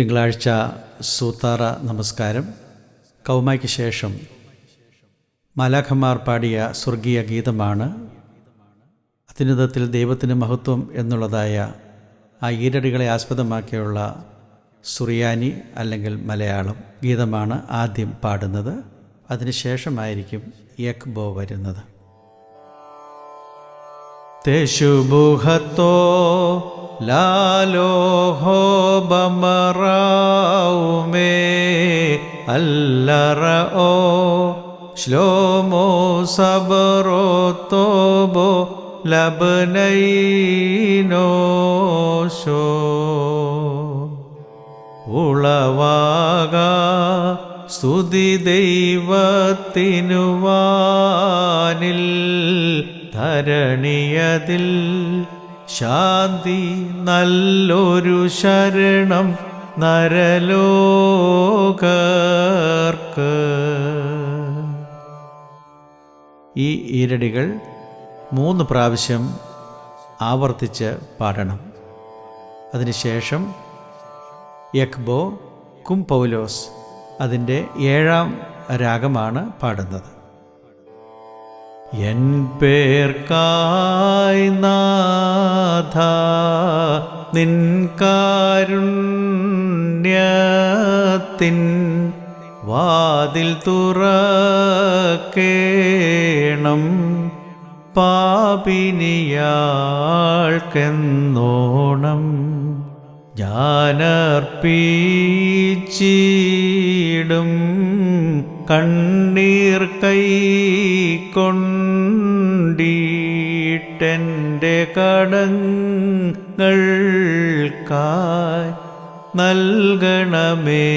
തിങ്കളാഴ്ച സൂത്താറ നമസ്കാരം. കൗമയ്ക്ക് ശേഷം മാലാഖമാർ പാടിയ സ്വർഗീയ ഗീതമാണ്. അത്യുന്നതത്തിൽ ദൈവത്തിന് മഹത്വം എന്നുള്ളതായ ആ ഈരടികളെ ആസ്പദമാക്കിയുള്ള സുറിയാനി അല്ലെങ്കിൽ മലയാളം ഗീതമാണ് ആദ്യം പാടുന്നത്. അതിനുശേഷമായിരിക്കും യക്ബോ വരുന്നത്. തെശുബുഹത്തോ ലാലോഹോ ബമറാവുമേ അല്ലറ ഓ ശ്ലോമോ സബറോ തോബോ ലബനൈനോശോ ഉളവാക സ്തുതി ദൈവത്തിനു വാനിൽ ധരണിയതിൽ ശാന്തി നല്ലൊരു ശരണം നരലോകർക്ക്. ഈ ഈരടികൾ മൂന്ന് പ്രാവശ്യം ആവർത്തിച്ച് പാടണം. അതിനുശേഷം യക്ബോ കുംപൗലോസ് അതിന്റെ ഏഴാം രാഗമാണ് പാടുന്നത്. എൻ പേർക്കായി നാഥ നിൻ കാരുണ്യത്തിൻ വാതിൽ തുറക്കേണം. പാപിനിയാൾക്കെന്നോണം ഞാനർപ്പിച്ചിടും കണ്ണീർ കൈ കൊണ്ടിട്ടെന്റെ കടങ്ങൾക്കായി നൽകണമേ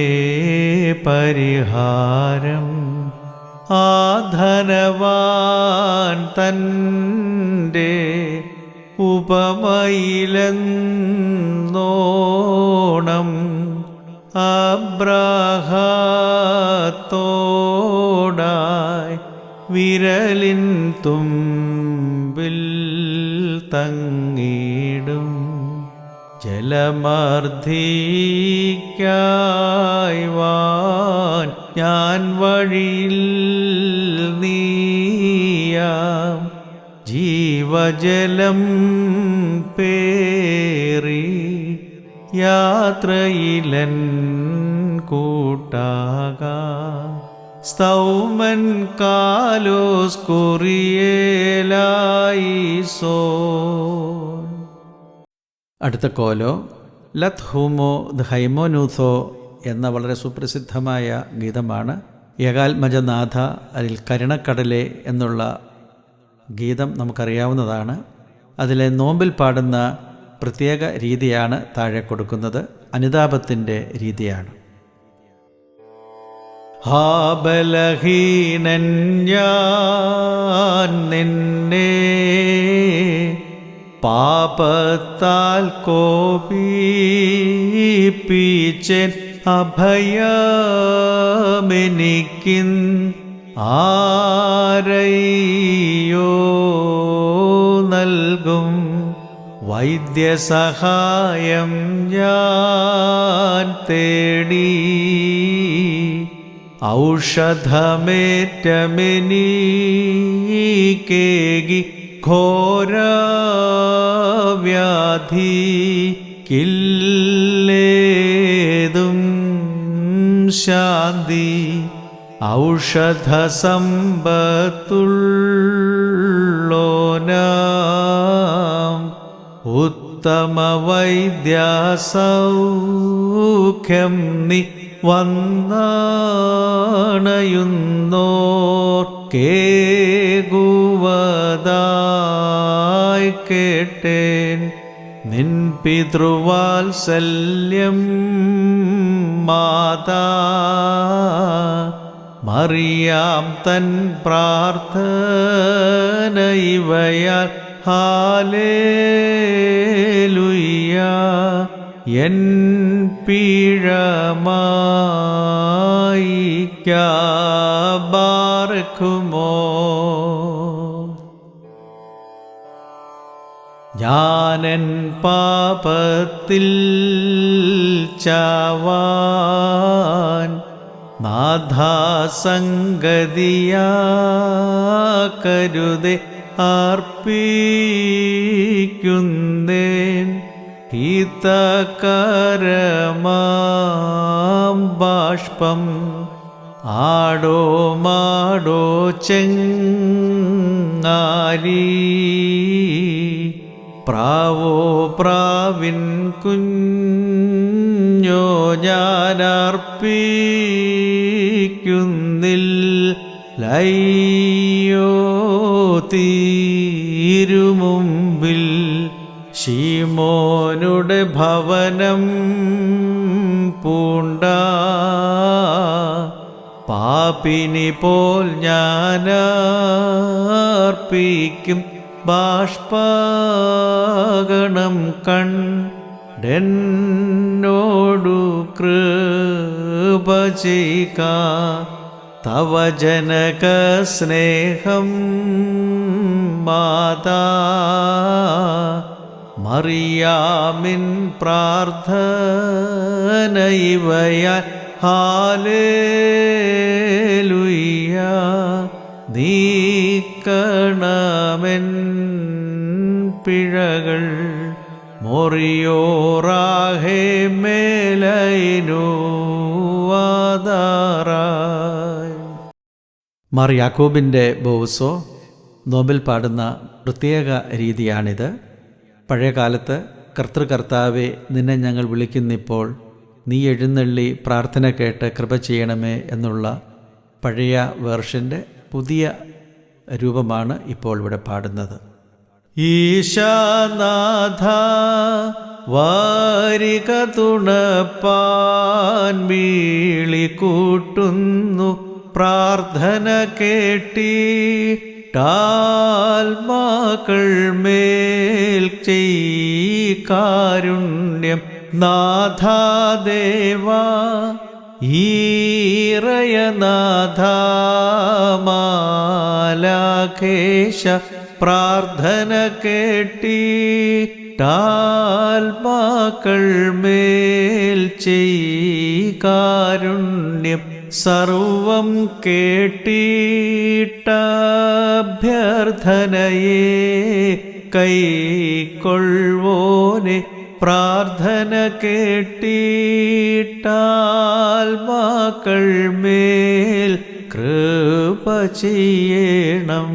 പരിഹാരം. ആധനവാൻ തന്റെ ഉപമയിലെന്നോണം അബ്രാഹത്തോടായി വിരലിൻ തുമ്പിൽ തങ്ങിടും. ജലമർദ്ദിക്കായി വാൻ ഞാൻ വഴിയിൽ നീയാം. ജീവജലം പേറി യാത്രയിലൻ കൂട്ടാക. സ്തൗമൻ കാലോസ് കൊറിയേലായിസോ. അടുത്ത കോലോ ലത് ഹൂമോ ഹൈമോനൂസോ എന്ന വളരെ സുപ്രസിദ്ധമായ ഗീതമാണ് യകാത്മജനാഥ അതിൽ കരുണക്കടലെ എന്നുള്ള ഗീതം നമുക്കറിയാവുന്നതാണ്. അതിലെ നോമ്പിൽ പാടുന്ന പ്രത്യേക രീതിയാണ് താഴെ കൊടുക്കുന്നത് അനുതാപത്തിന്റെ രീതിയാണ്. ഹാ ബലഹീനൻ ഞാൻ നിന്നെ പാപത്താൽ കോപീപ്പിച്ചൻ അഭയമെനിക്കിൻ ആരയ്യോ നൽകും വൈദ്യസഹായം ഞാൻ തേടി ഔഷധമേറ്റമെനീക്കേകി ഘോരവ്യാധി കില്ലേതും ശാന്തി ഔഷധ സമ്പത്തുള്ളോനാം ഉത്തമ വൈദ്യസൗഖ്യം നി വന്നണയുന്നോർ കേകുവതായി കേട്ടേൻ. നിൻ പിതൃവാത്സല്യം മാതാ. മറിയാം തൻ പ്രാർത്ഥന ഇവയാൽ. ഹാലേലുയ്യ. എൻ പിഴമായിക്കുമോ ഞാനൻ പാപത്തിൽ ചാവാൻ നാഥാസംഗതിയാ കരുതെ അർപ്പിക്കുന്നേൻ ഹിതകരമാം ബാഷ്പം ആടോ മാടോ ചെങ്ങാലി. പ്രാവോ പ്രാവിൻ കുഞ്ഞോ ഞാനർപ്പിക്കുന്നില്ലയ്യോ ഭവനം പൂണ്ട പാപിനി പോൽ ഞാനർപ്പിക്കും ബാഷ്പഗണം കണ്ടെന്നോടു കൃപ ചെയ്യുക തവ ജനക സ്നേഹം മാതാ മറിയാമിൻ പ്രാർത്ഥന ഇവയാൽ ഹാലേലുയ്യ നീക്കണമെൻ പിഴകൾ മൊറിയോറാഹേ മേലൈനു ആധാറായി മാർ യാക്കോബിന്റെ ബോവസോ നോബിൽ പാടുന്ന പ്രത്യേക രീതിയാണിത്. പഴയ കാലത്ത് കർത്തൃകർത്താവെ നിന്നെ ഞങ്ങൾ വിളിക്കുന്നിപ്പോൾ നീ എഴുന്നള്ളി പ്രാർത്ഥന കേട്ട് കൃപ ചെയ്യണമേ എന്നുള്ള പഴയ വേർഷന്റെ പുതിയ രൂപമാണ് ഇപ്പോൾ ഇവിടെ പാടുന്നത്. ഈശാനാഥ വാരിക തുണപ്പാൻ കൂട്ടുന്നു പ്രാർത്ഥന കേട്ടിട്ടാൽമാക്കൾ മേൽ ചെയ് കാരുണ്യം നാഥാദേവാ ഈറയനാഥമാലാഖേശ പ്രാർത്ഥന കേട്ടിട്ടാൽമാക്കൾ മേൽ ചെയ് കാരുണ്യം സർവം കേട്ടിട്ടഭ്യർത്ഥനയെ കൈക്കൊള്ളുവോനെ പ്രാർത്ഥന കേട്ടീട്ടാൽമാക്കൾ മേൽ കൃപ ചെയ്യണം.